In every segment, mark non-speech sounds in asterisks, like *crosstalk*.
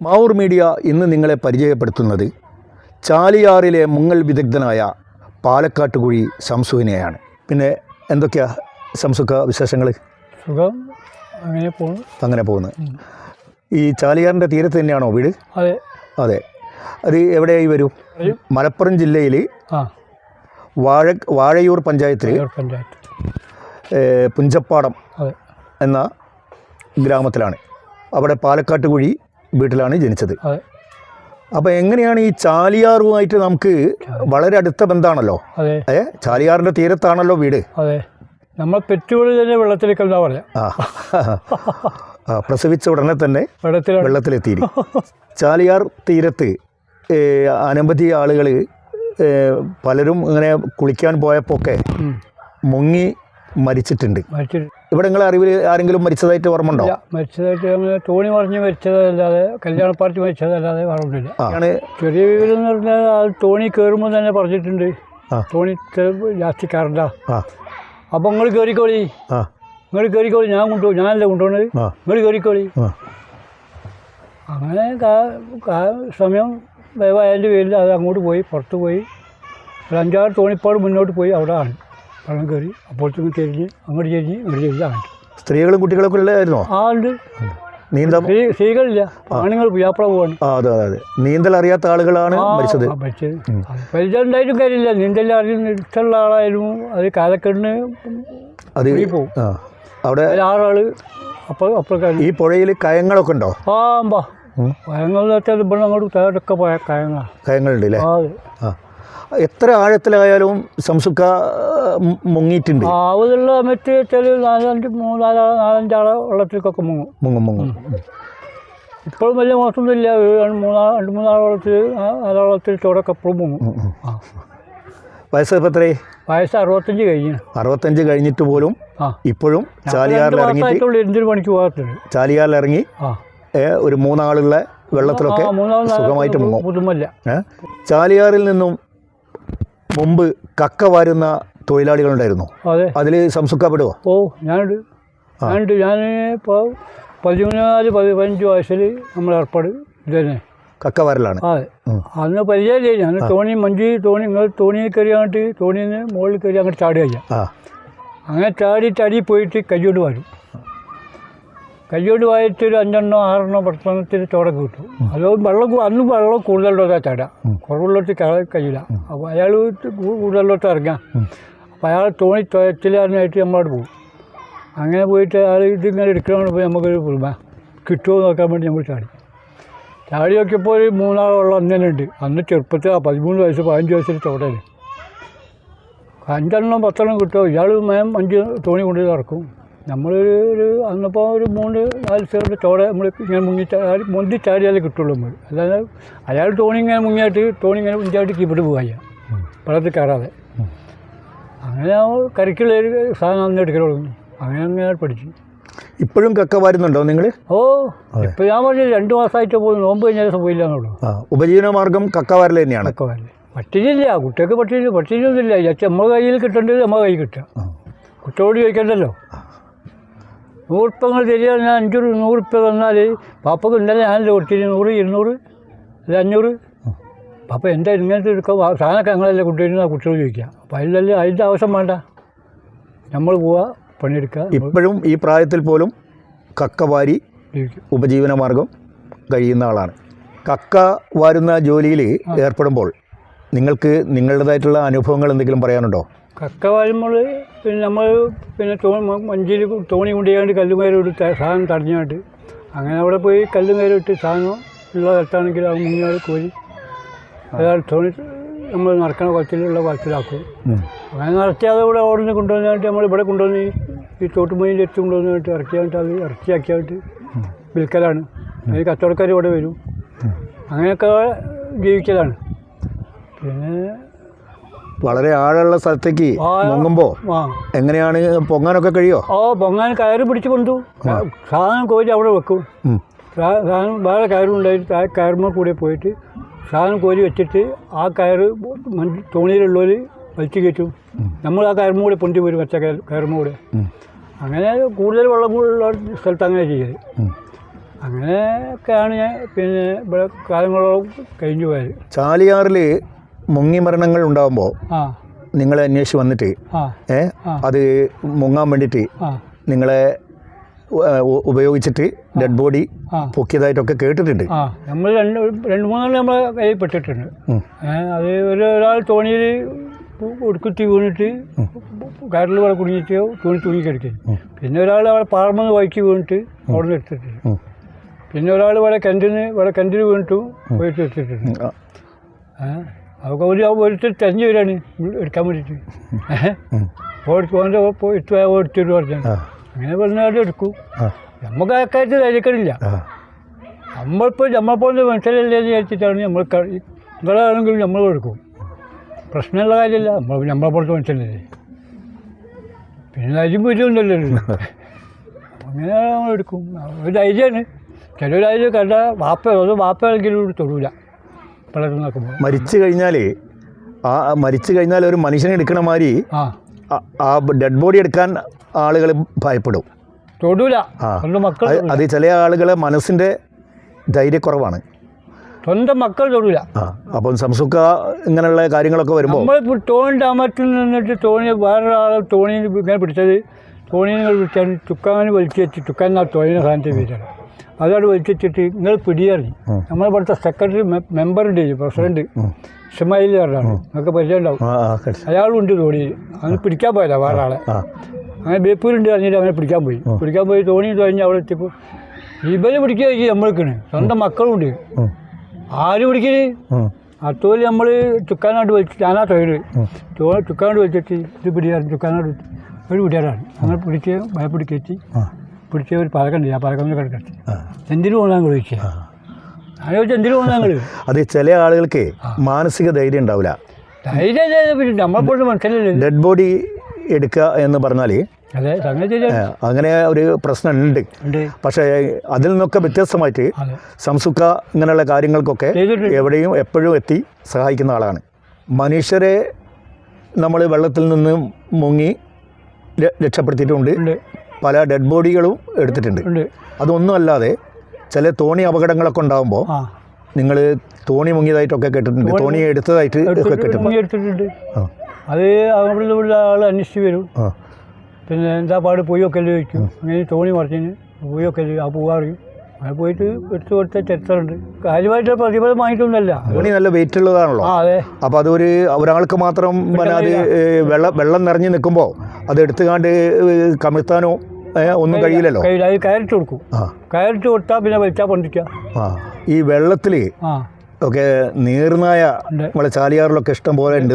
Mavoor media ഇന്ന് നിങ്ങളെ പരിചയപ്പെടുത്തുന്നത് ചാലിയാറിലെ മുങ്ങൽ വിദഗ്ധനായ പാലക്കാട്ടുകുഴി സംസുവിനെയാണ്. പിന്നെ എന്തൊക്കെയാ സംസുക്ക വിശേഷങ്ങൾ സുഖം. അങ്ങനെ പോകുന്നു അങ്ങനെ പോകുന്നത് ഈ ചാലിയാറിന്റെ തീരത്ത് തന്നെയാണോ വീട്? അതെ. അതെ. അത് എവിടെയായി വരും. മലപ്പുറം ജില്ലയിൽ വാഴ വാഴയൂർ പഞ്ചായത്തിൽ പുഞ്ചപ്പാടം എന്ന ഗ്രാമത്തിലാണ്. അവിടെ പാലക്കാട്ടുകുഴി വീട്ടിലാണ് ജനിച്ചത്. അപ്പോൾ എങ്ങനെയാണ് ഈ ചാലിയാറുമായിട്ട് നമുക്ക് വളരെ അടുത്ത ബന്ധമാണല്ലോ? ഏ? ചാലിയാറിന്റെ തീരത്താണല്ലോ വീട്. അതെ. നമ്മൾ പെറ്റുകളിൽ തന്നെ വെള്ളത്തിലേക്ക് എന്താ പറയാം? പ്രസവിച്ച ഉടനെ തന്നെ വെള്ളത്തിലെത്തി *laughs* ചാലിയാർ തീരത്ത് അനവധി ആളുകൾ പലരും ഇങ്ങനെ കുളിക്കാൻ പോയപ്പോൾ ഒക്കെ മുങ്ങി മരിച്ചിട്ടുണ്ട്. മരിച്ചിട്ട് ഇവിടെ നിങ്ങളെ അറിവിൽ ആരെങ്കിലും മരിച്ചതായിട്ട് ഓർമ്മ ഉണ്ടോ മരിച്ചതായിട്ട് ടോണി തോണി മറിഞ്ഞ് മരിച്ചതല്ലാതെ കല്യാണ പാർട്ടി മരിച്ചതല്ലാതെ പറഞ്ഞില്ല ചെറിയ വിവരം എന്ന് പറഞ്ഞാൽ അത് തോണി കയറുമ്പോൾ തന്നെ പറഞ്ഞിട്ടുണ്ട്. ടോണി തോണി കയറണ്ട ആ. അപ്പോൾ നിങ്ങൾ കയറിക്കോളി നിങ്ങൾ കയറിക്കോളി ഞാൻ കൊണ്ടു ഞാനല്ലേ കൊണ്ടുപോണത്? നിങ്ങൾ കയറിക്കോളി അങ്ങനെ സമയം ദയവായതിന്റെ പേരിൽ അത് അങ്ങോട്ട് പോയി പുറത്ത് പോയി. ഒരു അഞ്ചാറ് തോണിപ്പാട് മുന്നോട്ട് പോയി അവിടെ ആണ്. വെള്ളം കയറി അപ്പോഴത്തേക്കും തിരിഞ്ഞ് അങ്ങോട്ട് തിരിഞ്ഞ് ഇങ്ങോട്ട് തിരിഞ്ഞ് ആയിട്ട് സ്ത്രീകളും കുട്ടികളൊക്കെ ഉള്ളതായിരുന്നോ ആ ഉണ്ട്. നീന്തം? സ്ത്രീ സ്ത്രീകളില്ല. ആണുങ്ങൾ വ്യാപ്ര പോവാണ്. ആ അതെ അതെ അതെ. നീന്തൽ അറിയാത്ത ആളുകളാണ് മരിച്ചത്. മരിച്ചത്. പരിചയം ഉണ്ടായിട്ടും കാര്യമില്ല. നീന്തൽ അറിയുന്ന ആളായാലും അത് കാലക്കെട്ടിന് അത് ആ അവിടെ ആറാൾ അപ്പോൾ അപ്പോൾ ഈ പുഴയിൽ കയങ്ങളൊക്കെ ഉണ്ടോ? ആ അമ്പാ കയങ്ങൾ വെച്ചാൽ ഇവിടെ അങ്ങോട്ട് താഴൊക്കെ പോയ കയങ്ങ കയങ്ങളുണ്ട് അല്ലേ ആ. എത്ര ആഴത്തിലായാലും സംസുക്ക മുങ്ങിയിട്ടുണ്ട്. ആവുള്ള മറ്റ് ചെറിയ നാലഞ്ച് മൂന്നാൽ നാലഞ്ചാളെ വെള്ളത്തിലേക്കൊക്കെ മുങ്ങും. മുങ്ങും മുങ്ങും. ഇപ്പോഴും വലിയ മോശമൊന്നുമില്ല. ഒരു രണ്ട് മൂന്നാ രണ്ട് മൂന്നാൽ വെള്ളത്തിൽ നാലാ വെള്ളത്തിൽ ചോടൊക്കെ എപ്പോഴും മുങ്ങും. വയസ്സ് ഇപ്പം എത്രയേ വയസ്സ് അറുപത്തഞ്ച് കഴിഞ്ഞു. അറുപത്തഞ്ച് കഴിഞ്ഞിട്ട് പോലും ഇപ്പോഴും ചാലിയാറിൽ ഇറങ്ങിയിട്ട് എന്തൊരു പണിക്ക് പോകാറുണ്ട് ചാലിയാറിൽ ഇറങ്ങി ഒരു മൂന്നാളുള്ള വെള്ളത്തിലൊക്കെ സുഖമായിട്ട് മുങ്ങും? ചാലിയാറിൽ നിന്നും മുമ്പ് കക്ക വാരുന്ന തൊഴിലാളികളുണ്ടായിരുന്നു. അതെ. അതിൽ സംസുക്കപ്പെടുവോ? ഓ ഞാനുണ്ട്. ഞാനുണ്ട്. ഞാൻ ഇപ്പോൾ പതിമൂന്നാൽ പതി പതിനഞ്ച് വയസ്സിൽ നമ്മൾ ഏർപ്പാട് ഇതന്നെ. തന്നെ കക്ക വരലാണ്. അതെ. അന്ന് പരിചയമില്ല ഞാൻ തോണി മഞ്ചി തോണി നിങ്ങൾ തോണിയിൽ കയറി അങ്ങോട്ട് തോണിയിൽ നിന്ന് മുകളിൽ കയറി അങ്ങോട്ട് ചാടുക കഴിഞ്ഞാൽ ആ. അങ്ങനെ ചാടിയിട്ട് അടി പോയിട്ട് കയ്യോട് വരും. കയ്യോട് വായിട്ട് ഒരു അഞ്ചെണ്ണോ ആറെണ്ണോ പ്രശ്നത്തിൽ ചോടൊക്കെ കിട്ടും. അത് വെള്ളം അന്ന് വെള്ളം കൂടുതലോട്ടാ ചട കുറവുള്ളോട്ട് കഴിയില്ല. അപ്പോൾ അയാൾ കൂടുതലോട്ട് ഇറങ്ങാം. അപ്പോൾ അയാൾ തോണി തുഴച്ചിലാനായിട്ട് നമ്മളോട് പോകും അങ്ങനെ പോയിട്ട് അയാൾ ഇതിങ്ങനെ എടുക്കണമെന്ന് പോയി നമുക്കൊരു കുടുംബ. കിട്ടുമോ നോക്കാൻ വേണ്ടി നമ്മൾ ചാടി. ചാടി നോക്കിയപ്പോൾ ഒരു മൂന്നാളുള്ള വെള്ളം അന്ന് തന്നെ ഉണ്ട്. അന്ന് ചെറുപ്പത്തിൽ ആ പതിമൂന്ന് വയസ്സ് പതിനഞ്ച് വയസ്സിൽ ചോടൽ അഞ്ചെണ്ണം പത്തെണ്ണം കിട്ടുമോ ഇയാൾ മേം അഞ്ച് തോണി കൊണ്ടുപോയി ഇറക്കും നമ്മളൊരു ഒരു അന്നപ്പോൾ ഒരു മൂന്ന് നാല് സൈഡ് ചോട നമ്മൾ ഇങ്ങനെ മുങ്ങി ചാടി മുന്തി ചാടിയാലേ കിട്ടുള്ളൂ നമ്മൾ അല്ലാതെ അയാൾ തോണി ഇങ്ങനെ മുങ്ങിയായിട്ട് തോണി ഇങ്ങനെ മുഞ്ചായിട്ട് കീപ്പിട്ട് പോകാൻ വെള്ളത്തിൽ കയറാതെ. അങ്ങനെ ആ കറിക്കുള്ള ഒരു സാധനം അന്ന് എടുക്കലുള്ളൂ. അങ്ങനെ അങ്ങനെ പഠിച്ചു. ഇപ്പോഴും കക്ക വരുന്നുണ്ടോ നിങ്ങൾ ഓ ഇപ്പം ഞാൻ പറഞ്ഞു രണ്ട് മാസമായിട്ട് പോയി നോമ്പ് കഴിഞ്ഞ ദിവസം പോയില്ല എന്നുള്ളൂ ഉപജീവന മാർഗം കക്ക വരൽ തന്നെയാണ്. കക്ക വരൽ പട്ടിണിയില്ല. കുട്ടികൾക്ക് പട്ടിണിയൊന്നുമില്ല. ചേച്ചി നമ്മുടെ കയ്യിൽ കിട്ടേണ്ടത് നമ്മുടെ കയ്യിൽ കിട്ടുക. കുട്ടിയോട് ചോദിക്കണ്ടല്ലോ. നൂറുപ്പങ്ങൾ തരിക ഞാൻ അഞ്ചൂറ് നൂറുപ്പ തന്നാൽ പാപ്പക്ക് ഇന്നലെ ഞാനല്ലേ കൊടുത്തില്ല നൂറ് ഇരുന്നൂറ് അല്ല അഞ്ഞൂറ്? പാപ്പ എന്താ ഇങ്ങനത്തെ എടുക്കാം സാധനമൊക്കെ ഞങ്ങളല്ലേ കൊണ്ടുവരുന്ന? കുട്ടികൾ ചോദിക്കുക. അപ്പോൾ അതിലല്ലേ അതിന്റെ ആവശ്യം വേണ്ട. നമ്മൾ പോവുക പണിയെടുക്കുക. ഇപ്പോഴും ഈ പ്രായത്തിൽ പോലും കക്ക വാരി ഉപജീവന മാർഗം കഴിയുന്ന ആളാണ്. കക്ക വാരുന്ന ജോലിയിൽ ഏർപ്പെടുമ്പോൾ നിങ്ങൾക്ക് നിങ്ങളുടേതായിട്ടുള്ള അനുഭവങ്ങൾ എന്തെങ്കിലും പറയാനുണ്ടോ? കക്ക വാഴുമ്പോൾ പിന്നെ നമ്മൾ പിന്നെ തോണി മഞ്ചിൽ തോണി കൊണ്ടുപോയാണ്ട് കല്ലും കയറി ഇട്ട് സാധനം തടഞ്ഞാണ്ട് അങ്ങനെ അവിടെ പോയി കല്ലും കയറി ഇട്ട് സാധനം ഉള്ള സ്ഥലത്താണെങ്കിൽ അത് മുങ്ങിയാൽ കോരി അയാൾ തോണി നമ്മൾ നടക്കണ കുളത്തിലുള്ള കുളത്തിലാക്കും. അങ്ങനെ നിറച്ചാതെ ഇവിടെ അവിടെ കൊണ്ടുവന്നിട്ട് നമ്മൾ ഇവിടെ കൊണ്ടുവന്ന് ഈ തോട്ടുമൊഴിന്റെ അടുത്ത് കൊണ്ടുവന്നിട്ട് ഇറക്കിയാണ്ട് അത് ഇറച്ചിയാക്കിയാണ്ട് വിൽക്കലാണ്. അതിന് കച്ചവടക്കാർ ഇവിടെ വരും. അങ്ങനെയൊക്കെ ജീവിക്കലാണ്. പിന്നെ വളരെ ആഴമുള്ള സ്ഥലത്തേക്ക് പൊങ്ങുമ്പോ എങ്ങനെയാണ് പൊങ്ങാനൊക്കെ കഴിയോ? ഓ പൊങ്ങാൻ കയറ് പിടിച്ചു കൊണ്ടു സാധനം കോരി അവിടെ വെക്കും. സാധനം വേറെ കയറുണ്ടായിട്ട് ആ കയറുമ്പോൾ കൂടെ പോയിട്ട് സാധനം കോരി വെച്ചിട്ട് ആ കയറ് തോണിയിലുള്ളവർ വലിച്ചു കയറ്റും. നമ്മൾ ആ കയറുമ്പോൾ കൂടെ പൊന്തി വരും വെച്ച കയർ കയറുമ്പോൾ കൂടെ. അങ്ങനെ കൂടുതൽ വെള്ളം ഉള്ള സ്ഥലത്ത് അങ്ങനെ ചെയ്യൽ. അങ്ങനെയൊക്കെയാണ് ഞാൻ പിന്നെ ഇവിടെ കാലങ്ങളോളം കഴിഞ്ഞു പോയത്. ചാലിയാറിൽ മുങ്ങി മരണങ്ങൾ ഉണ്ടാകുമ്പോൾ നിങ്ങളെ അന്വേഷിച്ച് വന്നിട്ട് ഏ? അത് മുങ്ങാൻ വേണ്ടിയിട്ട് നിങ്ങളെ ഉപയോഗിച്ചിട്ട് ഡെഡ് ബോഡി പൊക്കിയതായിട്ടൊക്കെ കേട്ടിട്ടുണ്ട്. നമ്മൾ രണ്ട് രണ്ട് മൂന്നെണ്ണം നമ്മളെ കയ്യിൽ പെട്ടിട്ടുണ്ട്. അത് ഒരു ഒരാൾ തോണിയിൽ ഒടുക്കുത്തി വീണിട്ട് കയറിൽ കൂടെ കുടുങ്ങിയിട്ട് തുണി തൂങ്ങി കിടക്കും പിന്നെ ഒരാൾ അവിടെ പാറമെന്ന് വഴിക്ക് വീണിട്ട് അവിടെ നിന്ന് എടുത്തിട്ടുണ്ട്. പിന്നെ ഒരാൾ ഇവിടെ കിണറ്റിന് ഇവിടെ കിണറ്റിൽ വീണിട്ടും പോയിട്ട് എടുത്തിട്ടുണ്ട്. ഏഹ് അതൊക്കെ ഒരു ഒരു തെരഞ്ഞു വരികയാണ് എടുക്കാൻ വേണ്ടിയിട്ട്. ഓടിച്ച് ഓന്റെ എടുത്തു ഓടിച്ചിട്ട് പറഞ്ഞു. അങ്ങനെ പറഞ്ഞാൽ എടുക്കും. നമുക്ക് ആ കാര്യത്തിൽ ആ. നമ്മളിപ്പോൾ നമ്മളെപ്പോലെ മനസ്സിലല്ലേ എന്ന് വിചാരിച്ചിട്ടാണ് നമ്മൾ നിങ്ങളാണെങ്കിലും നമ്മൾ എടുക്കും. പ്രശ്നമുള്ള കാര്യമല്ല. നമ്മൾ നമ്മളെ പോലത്തെ മനസ്സിലല്ലേ പിന്നെ ധൈര്യം വരുമൊന്നുമല്ലോ അങ്ങനെ നമ്മൾ എടുക്കും ഒരു ധൈര്യമാണ്. ചില ധൈര്യം കണ്ട വാപ്പ അത് വാപ്പയാണെങ്കിലും തൊടൂല. പലതും നോക്കുമ്പോൾ മരിച്ചു കഴിഞ്ഞാൽ ആ മരിച്ചു കഴിഞ്ഞാൽ ഒരു മനുഷ്യനെ എടുക്കണ മാതിരി ആ. ഡെഡ് ബോഡി എടുക്കാൻ ആളുകൾ ഭയപ്പെടും. തൊടൂല. അത് ചില ആളുകളെ മനസ്സിന്റെ ധൈര്യക്കുറവാണ്. സ്വന്തം മക്കൾ തൊടൂല. അപ്പം സംസുക്ക ഇങ്ങനെയുള്ള കാര്യങ്ങളൊക്കെ വരുമ്പോൾ നമ്മളിപ്പോൾ തോണി ഡാമത്തിൽ നിന്നിട്ട് തോണി വേറൊരാളെ തോണിയിൽ ഇങ്ങനെ പിടിച്ചത് നിങ്ങൾ പിടിച്ചാൽ ചുക്കാൻ വലിച്ചു വെച്ച് ചുക്കാൻ ആ തോണിയുടെ സാധനത്തിൽ വീട്ടാണ് അതോട് വലിച്ചു വെച്ചിട്ട് നിങ്ങൾ പിടിയറി. നമ്മളെ ഇവിടുത്തെ സെക്രട്ടറി മെമ്പർ ഉണ്ട് പ്രസിഡന്റ്. ഇസ്മായിൽ പറഞ്ഞാണ് നിങ്ങൾക്ക് പരിചയം ഉണ്ടാവും അയാളുണ്ട് തോണിയിൽ അങ്ങനെ പിടിക്കാൻ പോയതാ വേറെ ആളെ അങ്ങനെ ബേപ്പൂരുണ്ട് പറഞ്ഞിട്ട് അവനെ പിടിക്കാൻ പോയി. പിടിക്കാൻ പോയി തോണി കഴിഞ്ഞ് അവിടെ എത്തിയപ്പോൾ ഇവർ പിടിക്കുക നമ്മൾക്കാണ് സ്വന്തം മക്കളുണ്ട്. ആര് പിടിക്കൽ. അത്തോൽ നമ്മൾ ചുക്കാനായിട്ട് വലിച്ച് ഞാനാ തൊഴിൽ ചുക്കാനാട്ട് വലിച്ചിട്ട് ഇത് പിടിയാറ്. ചുക്കാനായിട്ട് ഒരു പിടിയാറാണ്. അങ്ങനെ പിടിച്ച് ഭയപ്പിടി കയറ്റി. ആ. പിടിച്ച് ഒരു പഴക്കണ്ട് ആ പഴക്കം കിടക്കട്ടെ. എന്തിനു പോകാൻ ചോദിച്ചേ? ആ. ഞാൻ എന്തിനു പോകാൻ ഞങ്ങൾ *laughs* അത് ചില ആളുകൾക്ക് മാനസിക ധൈര്യം ഉണ്ടാവില്ല. ധൈര്യം നമ്മളെപ്പോഴും മനസ്സിലല്ലേ ഡെഡ് ബോഡി എടുക്കുക എന്ന് പറഞ്ഞാൽ. അങ്ങനെ ഒരു പ്രശ്നം ഉണ്ട്. പക്ഷെ അതിൽ നിന്നൊക്കെ വ്യത്യസ്തമായിട്ട് സംസുക്ക ഇങ്ങനെയുള്ള കാര്യങ്ങൾക്കൊക്കെ എവിടെയും എപ്പോഴും എത്തി സഹായിക്കുന്ന ആളാണ്. മനുഷ്യരെ നമ്മൾ വെള്ളത്തിൽ നിന്ന് മുങ്ങി രക്ഷപ്പെടുത്തിയിട്ടുണ്ട്. പല ഡെഡ് ബോഡികളും എടുത്തിട്ടുണ്ട്. അതൊന്നും അല്ലാതെ ചില തോണി അപകടങ്ങളൊക്കെ ഉണ്ടാകുമ്പോൾ നിങ്ങൾ തോണി മുങ്ങിയതായിട്ടൊക്കെ കേട്ടിട്ടുണ്ട്. തോണി എടുത്തതായിട്ട് ഒക്കെ കേട്ടിട്ടുണ്ട്. അത് അവിടെ ഉള്ള ആൾ അന്വേഷിച്ച് വരും. പിന്നെ എന്താ പാട് പോയി ഒക്കെ ചോദിക്കും. അങ്ങനെ തോണി മറിച്ചിന് ഒക്കെ ആ പോവാറിയും അങ്ങനെ പോയിട്ട് എടുത്തു കൊടുത്ത ചരിത്രമുണ്ട്. കാര്യമായിട്ട് പ്രതിഫലം വാങ്ങിയിട്ടൊന്നുമല്ല തോണി നല്ല വെയിറ്റ് ഉള്ളതാണല്ലോ. ആ അതെ. അപ്പോൾ അതൊരു ഒരാൾക്ക് മാത്രം പിന്നെ അത് വെള്ളം വെള്ളം നിറഞ്ഞു നിൽക്കുമ്പോൾ അത് എടുത്തുകാണ്ട് കമിഴ്ത്താനോ ഒന്നും കഴിയില്ലല്ലോ? അത് കയറിട്ട് കൊടുക്കും. കയറിട്ട് കൊടുത്താൽ പിന്നെ വലിച്ചാൽ പൊണ്ടിക്ക ആ. ഈ വെള്ളത്തിൽ ഒക്കെ നീർനായ. നമ്മളെ ചാലിയാറിലൊക്കെ ഇഷ്ടം പോലെ ഉണ്ട്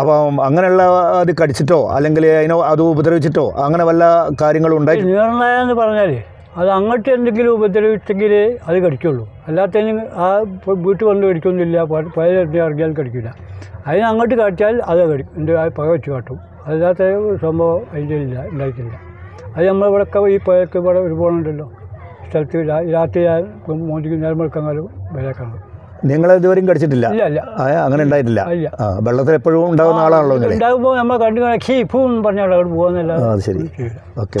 അപ്പം അങ്ങനെയുള്ള അത് കടിച്ചിട്ടോ അല്ലെങ്കിൽ അതിനോ അത് ഉപദ്രവിച്ചിട്ടോ അങ്ങനെ വല്ല കാര്യങ്ങളും ഉണ്ടായി നീർനായെന്ന് പറഞ്ഞാൽ അത് അങ്ങോട്ട് എന്തെങ്കിലും ഉപദ്രവിച്ചെങ്കിൽ അത് കടിക്കുള്ളൂ. അല്ലാത്തതിന് ആ വീട്ടിൽ വന്ന് കടിക്കൊന്നുമില്ല പഴയ ഇറങ്ങിയാൽ കടിക്കില്ല. അതിന് അങ്ങോട്ട് കാട്ടിയാൽ അത് കടിക്കും എന്റെ ആ പക വെച്ച് കാട്ടും. അല്ലാത്ത സംഭവം അതിന്റെ ഇല്ല ഉണ്ടായിട്ടില്ല. അത് നമ്മളിവിടെയൊക്കെ ഈ പുഴയ്ക്ക് ഇവിടെ ഒരു പോണുണ്ടല്ലോ സ്ഥലത്ത് രാത്രി മോന്തിക്ക് നേരം വെളുക്കാനും വിലക്കാണ് നിങ്ങൾ ഇതുവരെയും കടിച്ചിട്ടില്ല? ഇല്ല ഇല്ല. അങ്ങനെ ഉണ്ടായിട്ടില്ല? വെള്ളത്തിൽ എപ്പോഴും ഉണ്ടാകുന്ന ആളാണല്ലോ ഉണ്ടാകുമ്പോൾ നമ്മൾ കണ്ടു കണക്കി ഇപ്പം പറഞ്ഞാൽ അവിടെ പോകുന്നില്ല അത് ശരി. Okay.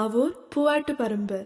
Avoor Poovattuparambu